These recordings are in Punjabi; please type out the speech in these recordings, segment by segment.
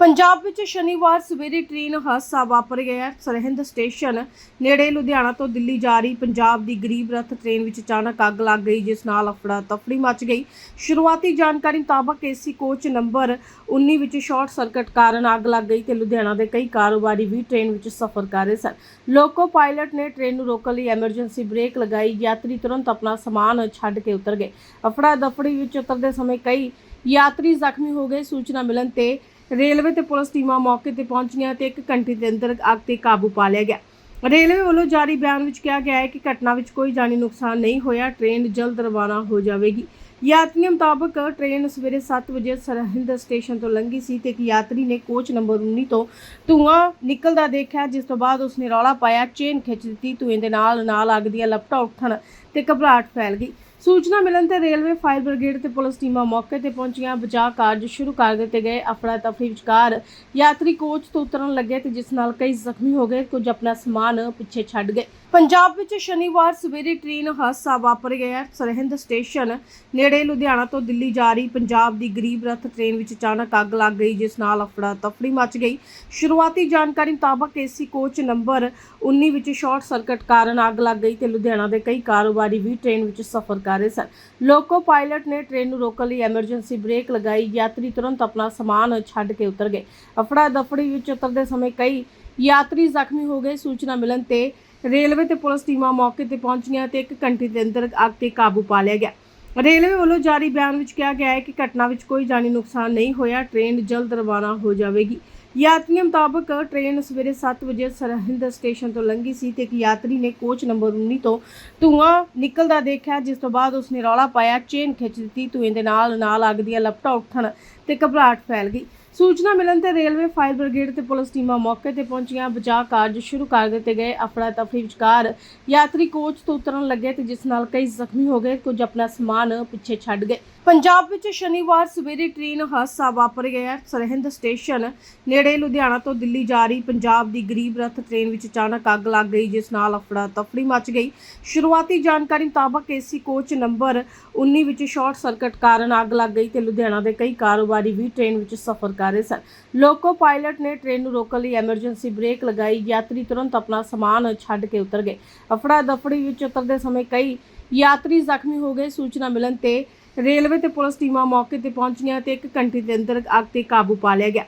ਪੰਜਾਬ ਵਿੱਚ ਸ਼ਨੀਵਾਰ ਸਵੇਰੇ ਟ੍ਰੇਨ ਹਾਦਸਾ ਵਾਪਰ ਗਿਆ ਸਰਹਿੰਦ ਸਟੇਸ਼ਨ ਨੇੜੇ ਲੁਧਿਆਣਾ ਤੋਂ ਦਿੱਲੀ ਜਾ ਰਹੀ ਪੰਜਾਬ ਦੀ ਗਰੀਬ ਰੱਥ ਟ੍ਰੇਨ ਵਿੱਚ ਅਚਾਨਕ ਅੱਗ ਲੱਗ ਗਈ, ਜਿਸ ਨਾਲ ਅਫੜਾ ਤਫੜੀ ਮਚ ਗਈ। ਸ਼ੁਰੂਆਤੀ ਜਾਣਕਾਰੀ ਮੁਤਾਬਕ ਏਸੀ ਕੋਚ ਨੰਬਰ 19 ਵਿੱਚ ਸ਼ਾਰਟ ਸਰਕਟ ਕਾਰਨ ਅੱਗ ਲੱਗ ਗਈ ਤੇ ਲੁਧਿਆਣਾ ਦੇ ਕਈ ਕਾਰੋਬਾਰੀ ਵੀ ਟ੍ਰੇਨ ਵਿੱਚ ਸਫ਼ਰ ਕਰ ਰਹੇ ਸਨ। ਲੋਕੋ ਪਾਇਲਟ ਨੇ ਟ੍ਰੇਨ ਨੂੰ ਰੋਕਣ ਲਈ ਐਮਰਜੈਂਸੀ ਬ੍ਰੇਕ ਲਗਾਈ। ਯਾਤਰੀ ਤੁਰੰਤ ਆਪਣਾ ਸਮਾਨ ਛੱਡ ਕੇ ਉਤਰ ਗਏ। ਅਫੜਾ ਦਫੜੀ ਵਿੱਚ ਉਤਰਦੇ ਸਮੇਂ ਕਈ ਯਾਤਰੀ ਜ਼ਖਮੀ ਹੋ ਗਏ। ਸੂਚਨਾ ਮਿਲਣ ਤੇ ਰੇਲਵੇ ਤੇ ਪੁਲਿਸ ਟੀਮਾਂ ਮੌਕੇ ਤੇ ਪਹੁੰਚੀਆਂ ਤੇ ਇੱਕ ਘੰਟੇ ਦੇ ਅੰਦਰ ਅੱਗ ਤੇ ਕਾਬੂ ਪਾ ਲਿਆ ਗਿਆ। ਰੇਲਵੇ ਵੱਲੋਂ ਜਾਰੀ ਬਿਆਨ ਵਿੱਚ ਕਿਹਾ ਗਿਆ ਹੈ ਕਿ ਘਟਨਾ ਵਿੱਚ ਕੋਈ ਜਾਨੀ ਨੁਕਸਾਨ ਨਹੀਂ ਹੋਇਆ। ਟ੍ਰੇਨ ਜਲਦ ਰਵਾਨਾ ਹੋ ਜਾਵੇਗੀ। ਯਾਤਰੀਆਂ ਮੁਤਾਬਕ ਟ੍ਰੇਨ ਸਵੇਰੇ 7 ਵਜੇ ਸਰਹਿੰਦ ਸਟੇਸ਼ਨ ਤੋਂ ਲੰਘੀ ਸੀ ਤੇ ਇੱਕ ਯਾਤਰੀ ਨੇ ਕੋਚ ਨੰਬਰ 19 ਤੋਂ ਧੂਆਂ ਨਿਕਲਦਾ ਦੇਖਿਆ, ਜਿਸ ਤੋਂ ਬਾਅਦ ਉਸਨੇ ਰੌਲਾ ਪਾਇਆ, ਚੇਨ ਖਿੱਚ ਦਿੱਤੀ, ਧੂਏ ਦੇ ਨਾਲ ਨਾਲ ਅੱਗ ਦੀਆਂ ਲਪਟਾਂ ਉੱਠਣ ਤੇ ਘਬਰਾਹਟ ਫੈਲ ਗਈ। ਸੂਚਨਾ ਮਿਲਣ ਤੇ ਰੇਲਵੇ ਫਾਇਰ ਬ੍ਰਿਗੇਡ ਤੇ ਪੁਲਿਸ ਟੀਮਾਂ ਮੌਕੇ ਤੇ ਪਹੁੰਚੀਆਂ। ਬਚਾਅ ਕਾਰਜ ਸ਼ੁਰੂ ਕਰ ਦਿੱਤੇ ਗਏ। ਅਫੜਾ ਤਫੜੀ ਵਿਚਕਾਰ ਯਾਤਰੀ ਕੋਚ ਤੋਂ ਉਤਰਨ ਲੱਗੇ ਤੇ ਜਿਸ ਨਾਲ ਕਈ ਜ਼ਖਮੀ ਹੋ ਗਏ। ਕੁਝ ਆਪਣਾ ਸਮਾਨ ਪਿੱਛੇ ਛੱਡ ਗਏ। ਪੰਜਾਬ ਵਿੱਚ ਸ਼ਨੀਵਾਰ ਸਵੇਰੇ ਟ੍ਰੇਨ ਹਾਦਸਾ ਵਾਪਰ ਗਿਆ ਸਰਹਿੰਦ ਸਟੇਸ਼ਨ ਨੇੜੇ ਲੁਧਿਆਣਾ ਤੋਂ ਦਿੱਲੀ ਜਾ ਰਹੀ ਪੰਜਾਬ ਦੀ ਗਰੀਬ ਰੱਥ ਟ੍ਰੇਨ ਵਿੱਚ ਅਚਾਨਕ ਅੱਗ ਲੱਗ ਗਈ, ਜਿਸ ਨਾਲ ਅਫੜਾ ਤਫੜੀ ਮਚ ਗਈ। ਸ਼ੁਰੂਆਤੀ ਜਾਣਕਾਰੀ ਮੁਤਾਬਕ ਏਸੀ ਕੋਚ ਨੰਬਰ 19 ਵਿੱਚ ਸ਼ਾਰਟ ਸਰਕਟ ਕਾਰਨ ਅੱਗ ਲੱਗ ਗਈ ਤੇ ਲੁਧਿਆਣਾ ਦੇ ਕਈ ਕਾਰੋਬਾਰੀ ਵੀ ਟ੍ਰੇਨ ਵਿੱਚ ਸਫ਼ਰ ਕਰ ਰਹੇ ਸਨ। ਲੋਕੋ ਪਾਇਲਟ ਨੇ ਟ੍ਰੇਨ ਨੂੰ ਰੋਕਣ ਲਈ ਐਮਰਜੈਂਸੀ ਬ੍ਰੇਕ ਲਗਾਈ। ਯਾਤਰੀ ਤੁਰੰਤ ਆਪਣਾ ਸਮਾਨ ਛੱਡ ਕੇ ਉਤਰ ਗਏ। ਅਫੜਾ ਦਫੜੀ ਵਿੱਚ ਉਤਰਦੇ ਸਮੇਂ ਕਈ ਯਾਤਰੀ ਜ਼ਖਮੀ ਹੋ ਗਏ। ਸੂਚਨਾ ਮਿਲਣ ਤੇ ਰੇਲਵੇ ਤੇ ਪੁਲਿਸ ਟੀਮਾਂ ਮੌਕੇ ਤੇ ਪਹੁੰਚੀਆਂ ਤੇ ਇੱਕ ਘੰਟੇ ਦੇ ਅੰਦਰ ਅੱਗ ਤੇ ਕਾਬੂ ਪਾ ਲਿਆ ਗਿਆ। ਰੇਲਵੇ ਵੱਲੋਂ ਜਾਰੀ ਬਿਆਨ ਵਿੱਚ ਕਿਹਾ ਗਿਆ ਹੈ ਕਿ ਘਟਨਾ ਵਿੱਚ ਕੋਈ ਜਾਨੀ ਨੁਕਸਾਨ ਨਹੀਂ ਹੋਇਆ। ਟ੍ਰੇਨ ਜਲਦ ਰਵਾਨਾ ਹੋ ਜਾਵੇਗੀ। ਯਾਤਰੀਆਂ ਮੁਤਾਬਕ ਟ੍ਰੇਨ ਸਵੇਰੇ 7 ਵਜੇ ਸਰਹਿੰਦ ਸਟੇਸ਼ਨ ਤੋਂ ਲੰਘੀ ਸੀ ਤੇ ਇੱਕ ਯਾਤਰੀ ਨੇ ਕੋਚ ਨੰਬਰ 19 ਤੋਂ ਧੂਆਂ ਨਿਕਲਦਾ ਦੇਖਿਆ, ਜਿਸ ਤੋਂ ਬਾਅਦ ਉਸਨੇ ਰੌਲਾ ਪਾਇਆ ਚੇਨ ਖਿੱਚ ਦਿੱਤੀ, ਧੂਏ ਦੇ ਨਾਲ ਨਾਲ ਅੱਗ ਦੀਆਂ ਲਪਟਾਂ ਉੱਠਣ ਤੇ ਘਬਰਾਹਟ ਫੈਲ ਗਈ। ਸੂਚਨਾ ਮਿਲਣ ਤੇ ਰੇਲਵੇ, ਫਾਇਰ ਬ੍ਰਿਗੇਡ ਤੇ ਪੁਲਿਸ ਟੀਮਾਂ ਮੌਕੇ ਤੇ ਪਹੁੰਚੀਆਂ। ਬਚਾਅ ਕਾਰਜ ਸ਼ੁਰੂ ਕਰ ਦਿੱਤੇ ਗਏ। ਅਫੜਾ ਤਫੜੀ ਵਿਚਕਾਰ ਯਾਤਰੀ ਕੋਚ ਤੋਂ ਉਤਰਨ ਲੱਗੇ ਤੇ ਜਿਸ ਨਾਲ ਕਈ ਜ਼ਖਮੀ ਹੋ ਗਏ। ਕੁਝ ਆਪਣਾ ਸਮਾਨ ਪਿੱਛੇ ਛੱਡ ਗਏ। ਪੰਜਾਬ ਵਿੱਚ ਸ਼ਨੀਵਾਰ ਸਵੇਰੇ ਟ੍ਰੇਨ ਹਾਦਸਾ ਵਾਪਰ ਗਿਆ ਸਰਹਿੰਦ ਸਟੇਸ਼ਨ ਨੇੜੇ ਲੁਧਿਆਣਾ ਤੋਂ ਦਿੱਲੀ ਜਾ ਰਹੀ ਪੰਜਾਬ ਦੀ ਗਰੀਬ ਰੱਥ ਟ੍ਰੇਨ ਵਿੱਚ ਅਚਾਨਕ ਅੱਗ ਲੱਗ ਗਈ, ਜਿਸ ਨਾਲ ਅਫੜਾ ਤਫੜੀ ਮਚ ਗਈ। ਸ਼ੁਰੂਆਤੀ ਜਾਣਕਾਰੀ ਮੁਤਾਬਕ ਏਸੀ ਕੋਚ ਨੰਬਰ 19 ਵਿੱਚ ਸ਼ਾਰਟ ਸਰਕਟ ਕਾਰਨ ਅੱਗ ਲੱਗ ਗਈ ਤੇ ਲੁਧਿਆਣਾ ਦੇ ਕਈ ਕਾਰੋਬਾਰ ਵੀ ਟ੍ਰੇਨ ਵਿੱਚ ਸਫ਼ਰ ਕਰ ਰਹੇ ਸਨ। ਲੋਕੋ ਪਾਇਲਟ ਨੇ ਟ੍ਰੇਨ ਨੂੰ ਰੋਕਣ ਲਈ ਐਮਰਜੈਂਸੀ ਬ੍ਰੇਕ ਲਗਾਈ। ਯਾਤਰੀ ਤੁਰੰਤ ਆਪਣਾ ਸਮਾਨ ਛੱਡ ਕੇ ਉਤਰ ਗਏ। ਅਫੜਾ ਦਫੜੀ ਵਿੱਚ ਉਤਰਦੇ ਸਮੇਂ ਕਈ ਯਾਤਰੀ ਜ਼ਖਮੀ ਹੋ ਗਏ। ਸੂਚਨਾ ਮਿਲਣ ਤੇ ਰੇਲਵੇ ਤੇ ਪੁਲਿਸ ਟੀਮਾਂ ਮੌਕੇ ਤੇ ਪਹੁੰਚੀਆਂ ਤੇ ਇੱਕ ਘੰਟੇ ਦੇ ਅੰਦਰ ਅੱਗ ਤੇ ਕਾਬੂ ਪਾ ਲਿਆ ਗਿਆ।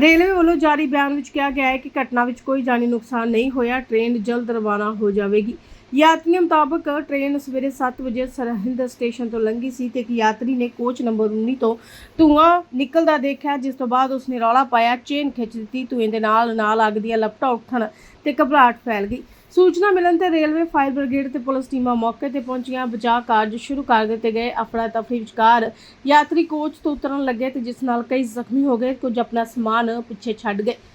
ਰੇਲਵੇ ਵੱਲੋਂ ਜਾਰੀ ਬਿਆਨ ਵਿੱਚ ਕਿਹਾ ਗਿਆ ਹੈ ਕਿ ਘਟਨਾ ਵਿੱਚ ਕੋਈ ਜਾਨੀ ਨੁਕਸਾਨ ਨਹੀਂ ਹੋਇਆ। ਟ੍ਰੇਨ ਜਲਦ ਰਵਾਨਾ ਹੋ ਜਾਵੇਗੀ। ਯਾਤਰੀਆਂ ਮੁਤਾਬਕ ਟ੍ਰੇਨ ਸਵੇਰੇ 7 ਵਜੇ ਸਰਹਿੰਦ ਸਟੇਸ਼ਨ ਤੋਂ ਲੰਘੀ ਸੀ ਤੇ ਇੱਕ ਯਾਤਰੀ ਨੇ ਕੋਚ ਨੰਬਰ 19 ਤੋਂ ਧੂਆਂ ਨਿਕਲਦਾ ਦੇਖਿਆ, ਜਿਸ ਤੋਂ ਬਾਅਦ ਉਸਨੇ ਰੌਲਾ ਪਾਇਆ ਚੇਨ ਖਿੱਚ ਦਿੱਤੀ, ਧੂਏ ਦੇ ਨਾਲ ਨਾਲ ਅੱਗ ਦੀਆਂ ਲਪਟਾਂ ਉੱਠਣ ਤੇ ਘਬਰਾਹਟ ਫੈਲ ਗਈ। ਸੂਚਨਾ ਮਿਲਣ ਤੇ ਰੇਲਵੇ ਫਾਇਰ ਬ੍ਰਿਗੇਡ ਤੇ ਪੁਲਿਸ ਟੀਮਾਂ ਮੌਕੇ ਤੇ ਪਹੁੰਚੀਆਂ। ਬਚਾਅ ਕਾਰਜ ਸ਼ੁਰੂ ਕਰ ਦਿੱਤੇ ਗਏ। ਅਫੜਾ ਤਫੜੀ ਵਿਚਕਾਰ ਯਾਤਰੀ ਕੋਚ ਤੋਂ ਉਤਰਨ ਲੱਗੇ ਤੇ ਜਿਸ ਨਾਲ ਕਈ ਜ਼ਖਮੀ ਹੋ ਗਏ, ਕੁਝ ਆਪਣਾ ਸਮਾਨ ਪਿੱਛੇ ਛੱਡ ਗਏ।